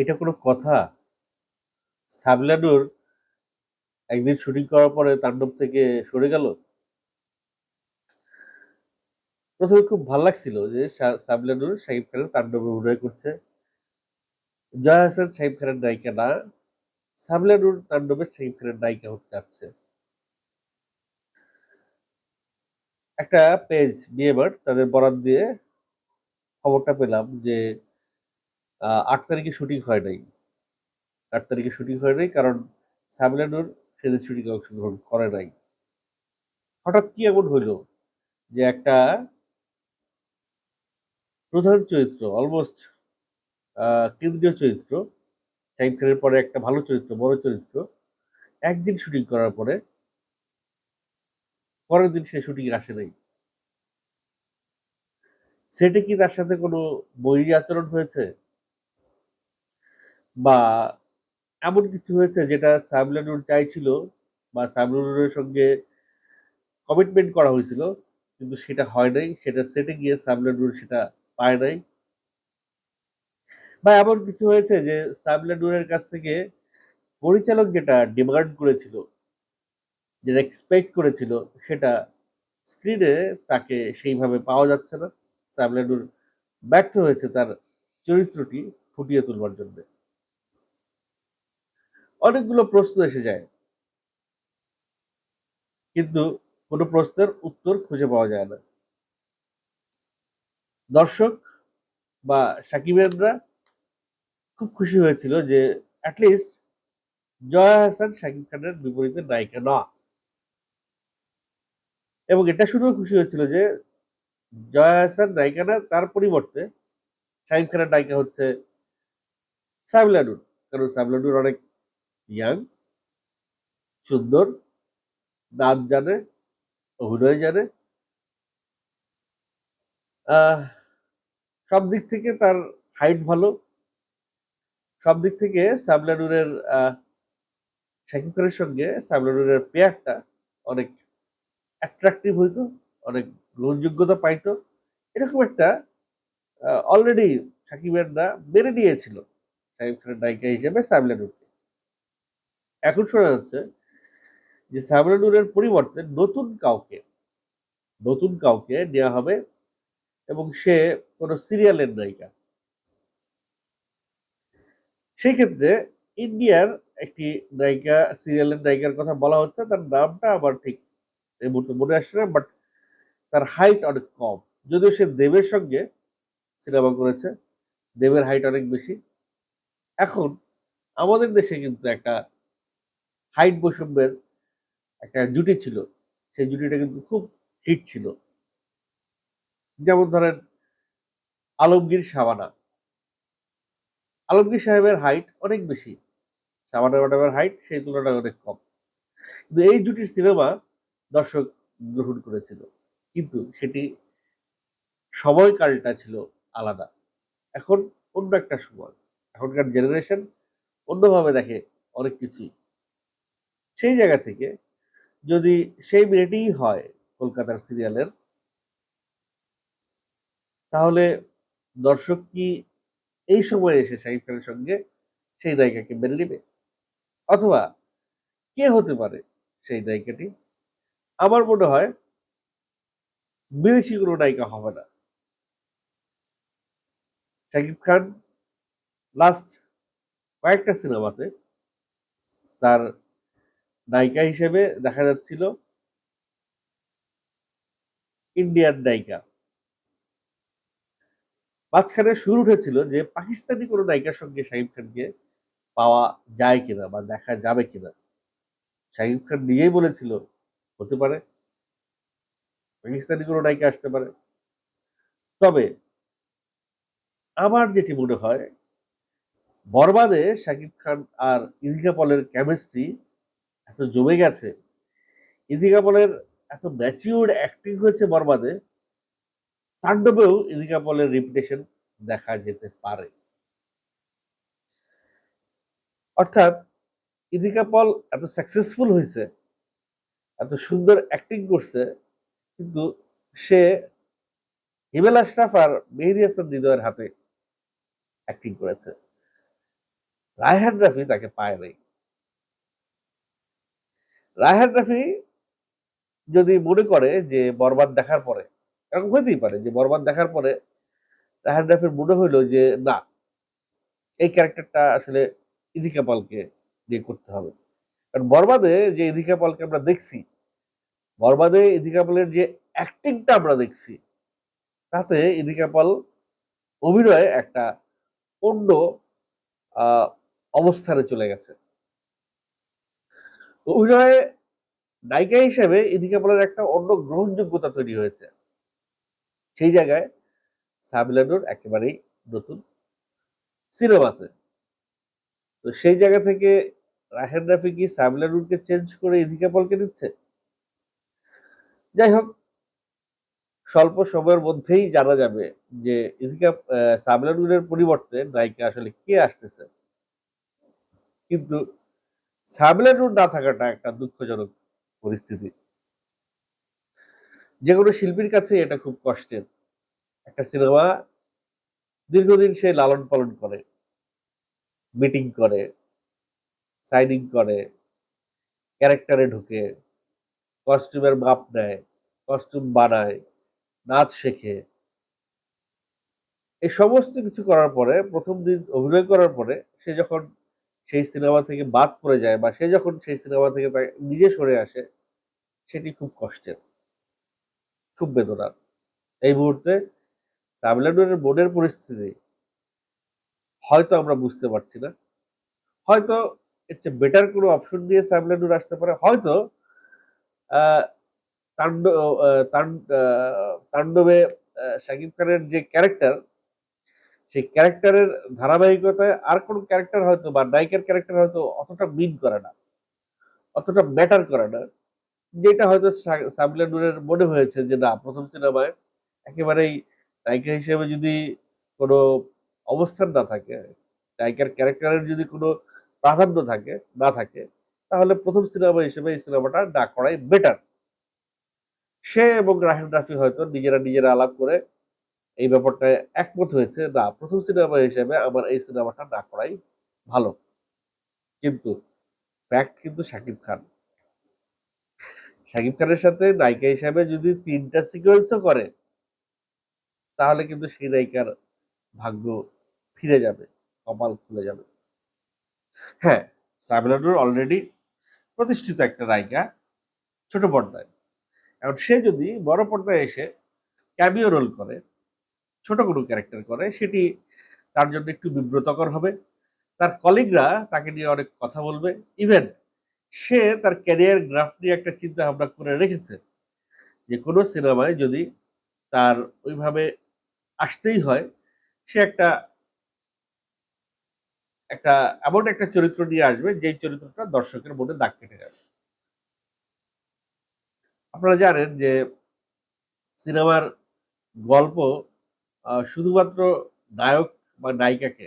এটা কোনো কথা? সাবলানুর একদিন শুটিং করার পরে তাণ্ডব থেকে সরে গেল? প্রথমে খুব ভালো লাগছিল যে সাবলানুর শাহিব খানের তাণ্ডবে অভিনয় করছে। জয়া হাসান শাহিব খানের নায়িকা না সাবলানুর তাণ্ডবে শাহিব খানের নায়িকা হতে যাচ্ছে। একটা পেজ বিএবার তাদের বরাদ দিয়ে খবরটা পেলাম যে আট তারিখে শুটিং হয় নাই। আট তারিখে শুটিং হয় নাই, কারণ সাবলানুর সেদিন শুটিং অংশগ্রহণ করে নাই। হঠাৎ কি এমন হইল যে একটা প্রধান চরিত্র অলমোস্ট কেন্দ্রীয় চরিত্র শাহিব খানের পরে একটা ভালো চরিত্র, বড় চরিত্র, একদিন শুটিং করার পরে পরের দিন সে শুটিং আসে নাই। সেটে কি তার সাথে কোনো বৈরী আচরণ হয়েছে? বা এমন কিছু হয়েছে যেটা সাবলানুর চাইছিল বা সাবলানুরের সঙ্গে কমিটমেন্ট করা হয়েছিল, কিন্তু সেটা হয় নাই, সেটা সেটে গিয়ে সাবলানুর সেটা পায় নাই। বা এমন কিছু হয়েছে যে সাবলানুরের কাছ থেকে পরিচালক যেটা ডিমান্ড করেছিল, যেটা এক্সপেক্ট করেছিল, সেটা স্ক্রিনে তাকে সেইভাবে পাওয়া যাচ্ছে না। সাবলানুর ব্যর্থ হয়েছে তার চরিত্রটি ফুটিয়ে তুলবার জন্য। অনেকগুলো প্রশ্ন এসে যায়। কিন্তু কোনো প্রশ্নের উত্তর খুঁজে পাওয়া যায় না। দর্শক বা সাকিবেনরা খুব খুশি হয়েছিল যে অ্যাটলিস্ট জয়া হাসান শাকিব খানের বিপরীতে নায়িকা না এবং এটা শুনেও খুশি হয়েছিল যে, জয়া হাসান নায়িকা না, তার পরিবর্তে শাকিব খানের নায়িকা হচ্ছে সাবিলানুর কারণ সাবিলানুর অনেক ইয়াং, সুন্দর নাচ জানে, অভিনয় জানে। সব দিক থেকে তার হাইট ভালো। সব দিক থেকে সাবলানুরের শাকিব সঙ্গে সাবলানুরের পেয়ারটা অনেক অ্যাট্রাকটিভ হইতো, অনেক গ্রহণযোগ্যতা পাইতো। এরকম একটা অলরেডি সাকিবেররা মেনে নিয়েছিল শাকিব খানের নায়িকা হিসেবে সাবলানুরকে এখন শোনা যাচ্ছে যে সাবলানুরের পরিবর্তে নতুন কাউকে নতুন কাউকে নেওয়া হবে এবং সে কোনো সিরিয়ালের নায়িকা। সেই ক্ষেত্রে ইন্ডিয়ার একটি নায়িকা, সিরিয়ালের নায়িকার কথা বলা হচ্ছে, তার নামটা আবার ঠিক এই মুহূর্তে মনে আসছে না বাট তার হাইট অনেক কম। যদিও সে দেবের সঙ্গে সিনেমা করেছে, দেবের হাইট অনেক বেশি। এখন আমাদের দেশে কিন্তু একটা হাইট বৈষম্যের একটা জুটি ছিল। সেই জুটিটা কিন্তু খুব হিট ছিল। যেমন ধরেন আলমগীর শাবানা আলমগীর সাহেবের হাইট অনেক বেশি। সাবানা ম্যাডামের হাইট সেই তুলনায় অনেক কম। কিন্তু এই জুটির সিনেমা দর্শক গ্রহণ করেছিল। কিন্তু সেটি সময়কালটা ছিল আলাদা। এখন অন্য একটা সময়। এখনকার জেনারেশন অন্যভাবে দেখে অনেক কিছুই। সেই জায়গা থেকে যদি সেই মেয়েটিই হয় কলকাতার সিরিয়ালের তাহলে দর্শক কি এই সময়ে এসে শাহিদ খানের সঙ্গে সেই নায়িকাকে মেনে নেবে? অথবা কে হতে পারে সেই নায়িকাটি? আমার মনে হয় বিদেশি কোনো নায়িকা হবে না। শাকিব খান লাস্ট কয়েকটা সিনেমাতে তার নায়িকা হিসেবে দেখা যাচ্ছিল ইন্ডিয়ান নায়িকা। মাঝখানে শুরু উঠেছিল যে পাকিস্তানি কোনো নায়িকার সঙ্গে শাহিব খানকে পাওয়া যায় কিনা বা দেখা যাবে কিনা। শাহিব খান নিজেই বলেছিল, হতে পারে। পাকিস্তানি কোনো নায়িকা আসতে পারে। তবে আমার যেটি মনে হয়, বরবাদে শাকিব খান আর ইদিকা পলের কেমিস্ট্রি এত জমে গেছে। ইদিকা পলের এত ম্যাচিউর্ড অ্যাক্টিং হয়েছে বরবাদে, তাণ্ডবেও ইদিকা পলের রিপুটেশন দেখা যেতে পারে। অর্থাৎ ইদিকা পল এত সাকসেসফুল হয়েছে, এত সুন্দর অ্যাক্টিং করছে, কিন্তু সে হিমেল আশরাফ আর মেহেদি হাসান হৃদয়ের হাতে অ্যাক্টিং করেছে। রায়হান রাফি তাকে পায় নাই। রায়হান রাফি যদি মনে করে যে বরবাদ দেখার পরে, এরকম হইতেই পারে যে বরবাদ দেখার পরে রায়হান রাফির মনে হইল যে, না, এই ক্যারেক্টারটা আসলে ইদিকা পালকে দিয়ে করতে হবে। কারণ বরবাদে যে ইদিকা পালকে আমরা দেখছি, বরবাদে ইদিকা পালের যে অ্যাক্টিংটা আমরা দেখছি, তাতে ইদিকা পাল অভিনয়ে একটা অন্য অবস্থানে চলে গেছে। অভিনয়ে নায়িকা হিসেবে ইদিকা পালের একটা অন্য গ্রহণযোগ্যতা তৈরি হয়েছে। সেই জায়গায় সাবিলানুর একেবারেই নতুন সিনেমাতে। তো সেই জায়গা থেকে রাহেন রাফি কি সাবিলানুরকে চেঞ্জ করে ইদিকা পলকে দিচ্ছে? যাই হোক স্বল্প সময়ের মধ্যেই জানা যাবে যে আহ, সাবিলানুরের পরিবর্তে নায়িকা আসলে কে আসতেছে। কিন্তু সাবিলানুর না থাকাটা একটা দুঃখজনক পরিস্থিতি। যে কোনো শিল্পীর কাছে এটা খুব কষ্টের। একটা সিনেমা দীর্ঘদিন সে লালন পালন করে মিটিং করে সাইনিং করে ক্যারেক্টারে ঢুকে কস্টিউমের মাপ নেয় কস্টিউম বানায়, নাচ শেখে। এই সমস্ত কিছু করার পরে, প্রথম দিন অভিনয় করার পরে, সে যখন সেই সিনেমা থেকে বাদ পড়ে যায় বা সে যখন সেই সিনেমা থেকে নিজে সরে আসে সেটি খুব কষ্টের খুব বেদনার। এই মুহূর্তে তামিলনাড়ুর বোর্ডের পরিস্থিতি হয়তো আমরা বুঝতে পারছি না। হয়তো এর চেয়ে বেটার কোনো অপশন দিয়ে তামিলনাড়ুর আসতে পারে। হয়তো আহ, তাণ্ড আহ, তান- আহ, তাণ্ডবে শাকিব খানের যে ক্যারেক্টার সেই ক্যারেক্টারের ধারাবাহিকতায় আর কোনো ক্যারেক্টার হয়তো বা নায়িকার ক্যারেক্টার হয়তো অতটা মিন করে না, অতটা ম্যাটার করে না, যেটা হয়তো সাবিলা নূরের মনে হয়েছে যে না, প্রথম সিনেমায় একেবারেই নায়িকা হিসেবে যদি কোনো অবস্থান না থাকে, নায়িকার ক্যারেক্টারের যদি কোনো প্রাধান্য থাকে, না থাকে, তাহলে প্রথম সিনেমা হিসেবে এই সিনেমাটা না করাই বেটার সে এবং রাহেন রাফি হয়তো নিজেরা নিজেরা আলাপ করে এই ব্যাপারটায় একমত হয়েছে না প্রথম সিনেমা হিসেবে আমার এই সিনেমাটা না করাই ভালো। কিন্তু ফ্যাক্ট কিন্তু শাকিব খান। শাকিব খানের সাথে নায়িকা হিসাবে যদি তিনটা সিকোয়েন্সও করে, তাহলে কিন্তু সেই নায়িকার ভাগ্য ফিরে যাবে, কপাল খুলে যাবে। হ্যাঁ সাবিলানুর অলরেডি প্রতিষ্ঠিত একটা নায়িকা ছোট পর্দায়। এখন সে যদি বড় পর্দায় এসে ক্যামিও রোল করে ছোট কোনো ক্যারেক্টার করে, সেটি তার জন্য একটু বিব্রতকর হবে। তার কলিগরা তাকে নিয়ে অনেক কথা বলবে। ইভেন সে তার ক্যারিয়ার গ্রাফ নিয়ে একটা চিন্তা ভাবনা করে রেখেছে যে কোনো সিনেমায় যদি তার ওইভাবে আসতেই হয়, সে একটা একটা এমন একটা চরিত্র নিয়ে আসবে যেই চরিত্রটা দর্শকের মনে দাগ কেটে যাবে। আপনারা জানেন যে সিনেমার গল্প শুধুমাত্র নায়ক বা নায়িকাকে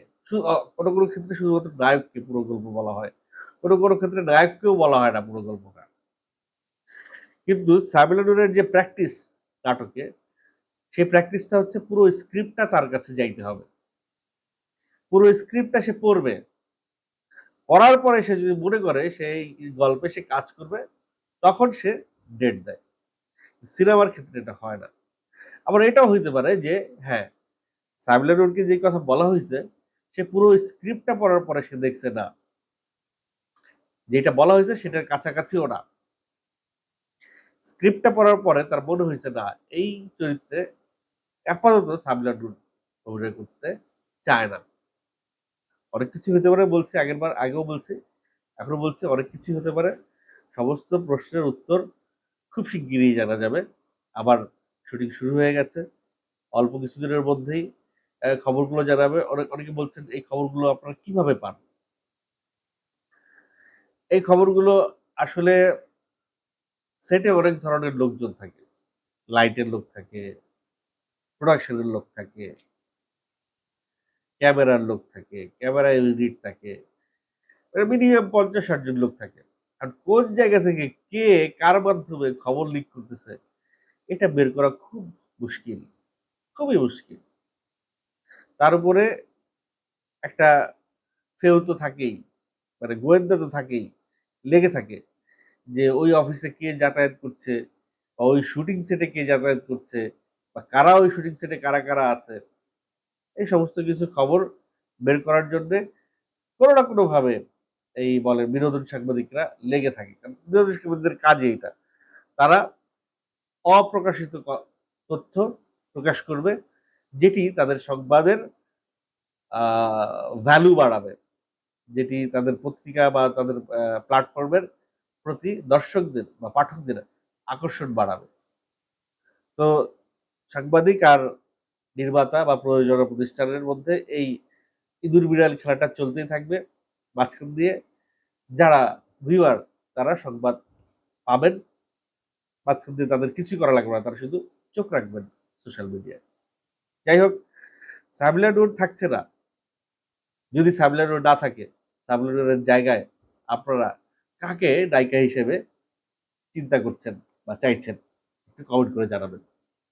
কোনো কোনো ক্ষেত্রে শুধুমাত্র নায়ককে পুরো গল্প বলা হয়, কোনো কোনো ক্ষেত্রে নায়ককেও বলা হয় না পুরো গল্পটা কিন্তু সাবিলানুরের যে প্র্যাকটিস নাটকে, সেই প্র্যাকটিসটা হচ্ছে পুরো স্ক্রিপ্টটা তার কাছে যাইতে হবে। পুরো স্ক্রিপ্টটা সে পড়বে। পড়ার পরে সে যদি মনে করে সেই গল্পে সে কাজ করবে, তখন সে ডেট দেয়। সিনেমার ক্ষেত্রে এটা হয় না। আবার এটাও হইতে পারে যে হ্যাঁ সাবিলানুরকে যে কথা বলা হয়েছে সে পুরো স্ক্রিপ্টটা পড়ার পরে সে দেখছে না। যেটা বলা হয়েছে সেটার কাছাকাছিও না। স্ক্রিপ্টটা পড়ার পরে তার মনে হয়েছে না, এই চরিত্রে আপাতত সাবিলানুর অভিনয় করতে চায় না। অনেক কিছু হতে পারে বলছি, আগের বার আগেও বলছি, এখনও বলছি, অনেক কিছু হতে পারে। সমস্ত প্রশ্নের উত্তর খুব শিগগিরই জানা যাবে। আবার শুটিং শুরু হয়ে গেছে। অল্প কিছুদিনের মধ্যেই খবরগুলো জানাবে। অনেক, অনেকে বলছেন, এই খবরগুলো আপনারা কীভাবে পান? এই খবরগুলো আসলে সেটে অনেক ধরনের লোকজন থাকে। লাইটের লোক থাকে, প্রোডাকশনের লোক থাকে, ক্যামেরার লোক থাকে, ক্যামেরা এডিট থাকে মিনিমাম পঞ্চাশ ষাট জন লোক থাকে। আর কোন জায়গা থেকে কে কার মাধ্যমে খবর লিক করতেছে এটা বের করা খুব মুশকিল, খুবই মুশকিল। তার উপরে একটা ফেউ তো থাকেই মানে গোয়েন্দা তো থাকেই, লেগে থাকে যে ওই অফিসে কে যাতায়াত করছে বা ওই শুটিং সেটে কে যাতায়াত করছে বা কারা ওই শুটিং সেটে কারা কারা আছে, এই সমস্ত কিছু খবর বের করার জন্যে কোনো না কোনোভাবে এই বলে বিনোদন সাংবাদিকরা লেগে থাকে। কারণ বিনোদন সাংবাদিকদের কাজে এটা। তারা অপ্রকাশিত তথ্য প্রকাশ করবে, যেটি তাদের সংবাদের ভ্যালু বাড়াবে, যেটি তাদের পত্রিকা বা তাদের প্ল্যাটফর্মের প্রতি দর্শকদের বা পাঠকদের আকর্ষণ বাড়াবে। তো সাংবাদিক আর নির্মাতা বা প্রযোজনা প্রতিষ্ঠানের মধ্যে এই ইঁদুর বিড়াল খেলাটা চলতেই থাকবে। মাঝখান দিয়ে যারা ভিউয়ার তারা সংবাদ পাবেন। মাঝখান দিয়ে তাদের কিছুই করা লাগবে না, তারা শুধু চোখ রাখবেন সোশ্যাল মিডিয়ায় যাই হোক সাবলাডোর থাকছে না। যদি সাবলাডোর না থাকে সাবলাডোরের জায়গায় আপনারা কাকে নায়িকা হিসেবে চিন্তা করছেন বা চাইছেন, একটু কমেন্ট করে জানাবেন।